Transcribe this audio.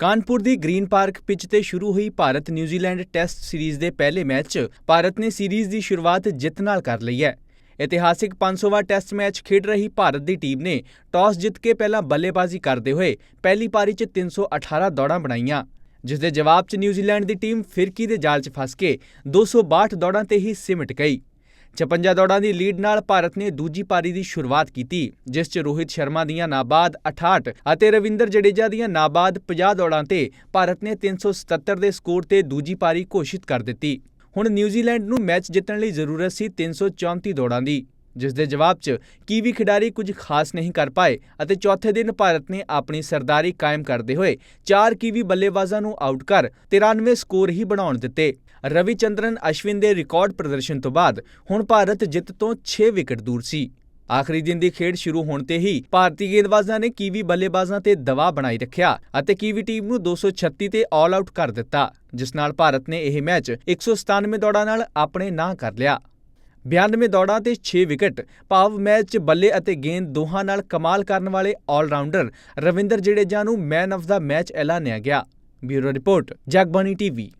ਕਾਨਪੁਰ ਦੀ green park pitch ਤੇ ਸ਼ੁਰੂ ਹੋਈ ਭਾਰਤ ਨਿਊਜ਼ੀਲੈਂਡ ਟੈਸਟ ਸੀਰੀਜ਼ ਦੇ ਪਹਿਲੇ ਮੈਚ 'ਚ ਭਾਰਤ ਨੇ ਸੀਰੀਜ਼ ਦੀ ਸ਼ੁਰੂਆਤ ਜਿੱਤ ਨਾਲ ਕਰ ਲਈ ਹੈ। ਇਤਿਹਾਸਿਕ 500ਵਾਂ ਟੈਸਟ ਮੈਚ ਖੇਡ ਰਹੀ ਭਾਰਤ ਦੀ ਟੀਮ ਨੇ ਟਾਸ ਜਿੱਤ ਕੇ ਪਹਿਲਾਂ ਬੱਲੇਬਾਜ਼ੀ ਕਰਦੇ ਹੋਏ ਪਹਿਲੀ ਪਾਰੀ 'ਚ 318 ਦੌੜਾਂ ਬਣਾਈਆਂ ਜਿਸ ਦੇ ਜਵਾਬ 'ਚ ਨਿਊਜ਼ੀਲੈਂਡ ਦੀ ਟੀਮ ਫਿਰਕੀ ਦੇ ਜਾਲ 'ਚ ਫਸ ਕੇ 262 ਦੌੜਾਂ ਤੇ ਹੀ ਸਿਮਟ ਗਈ। 56 ਦੌੜਾਂ ਦੀ ਲੀਡ ਨਾਲ ਭਾਰਤ ਨੇ ਦੂਜੀ ਪਾਰੀ ਦੀ ਸ਼ੁਰੂਆਤ ਕੀਤੀ, ਜਿਸ 'ਚ ਰੋਹਿਤ ਸ਼ਰਮਾ ਦੀਆਂ ਨਾਬਾਦ 68 ਅਤੇ ਰਵਿੰਦਰ ਜਡੇਜਾ ਦੀਆਂ ਨਾਬਾਦ 50 ਦੌੜਾਂ ਤੇ ਭਾਰਤ ਨੇ 377 ਦੇ ਸਕੋਰ ਤੇ ਦੂਜੀ ਪਾਰੀ ਘੋਸ਼ਿਤ ਕਰ ਦਿੱਤੀ। ਹੁਣ ਨਿਊਜ਼ੀਲੈਂਡ ਨੂੰ ਮੈਚ ਜਿੱਤਣ ਲਈ ਜ਼ਰੂਰਤ ਸੀ 334 ਦੌੜਾਂ ਦੀ ਜਿਸ ਦੇ ਜਵਾਬ 'ਚ ਕੀਵੀ ਖਿਡਾਰੀ ਕੁਝ ਖਾਸ ਨਹੀਂ ਕਰ ਪਾਏ ਅਤੇ ਚੌਥੇ ਦਿਨ ਭਾਰਤ ਨੇ ਆਪਣੀ ਸਰਦਾਰੀ ਕਾਇਮ ਕਰਦੇ ਹੋਏ ਚਾਰ ਕੀਵੀ ਬੱਲੇਬਾਜ਼ਾਂ ਨੂੰ ਆਊਟ ਕਰ 93 ਸਕੋਰ ਹੀ ਬਣਾਉਣ ਦਿੱਤੇ। ਰਵੀਚੰਦਰਨ ਅਸ਼ਵਿਨ ਦੇ ਰਿਕਾਰਡ ਪ੍ਰਦਰਸ਼ਨ ਤੋਂ ਬਾਅਦ ਹੁਣ ਭਾਰਤ ਜਿੱਤ ਤੋਂ 6 ਵਿਕਟ ਦੂਰ ਸੀ। ਆਖਰੀ ਦਿਨ ਦੀ ਖੇਡ ਸ਼ੁਰੂ ਹੋਣ ਤੇ ਹੀ ਭਾਰਤੀ ਗੇਂਦਬਾਜ਼ਾਂ ਨੇ ਕੀਵੀ ਬੱਲੇਬਾਜ਼ਾਂ ਤੇ ਦਬਾਅ ਬਣਾਈ ਰੱਖਿਆ ਅਤੇ ਕੀਵੀ ਟੀਮ ਨੂੰ 236 ਤੇ ਆਲ ਆਊਟ ਕਰ ਦਿੱਤਾ, ਜਿਸ ਨਾਲ ਭਾਰਤ ਨੇ ਇਹ ਮੈਚ 197 ਦੌੜਾਂ ਨਾਲ ਆਪਣੇ ਨਾਂ ਕਰ ਲਿਆ। 92 ਦੌੜਾਂ ਤੇ 6 ਵਿਕਟ, ਭਾਵ ਮੈਚ 'ਚ ਬੱਲੇ ਅਤੇ ਗੇਂਦ ਦੋਹਾਂ ਨਾਲ ਕਮਾਲ ਕਰਨ ਵਾਲੇ ਆਲ-ਰਾਊਂਡਰ ਰਵਿੰਦਰ ਜਡੇਜਾ ਨੂੰ ਮੈਨ ਆਫ ਦਾ ਮੈਚ ਐਲਾਨਿਆ ਗਿਆ। Bureau report, Jagbani TV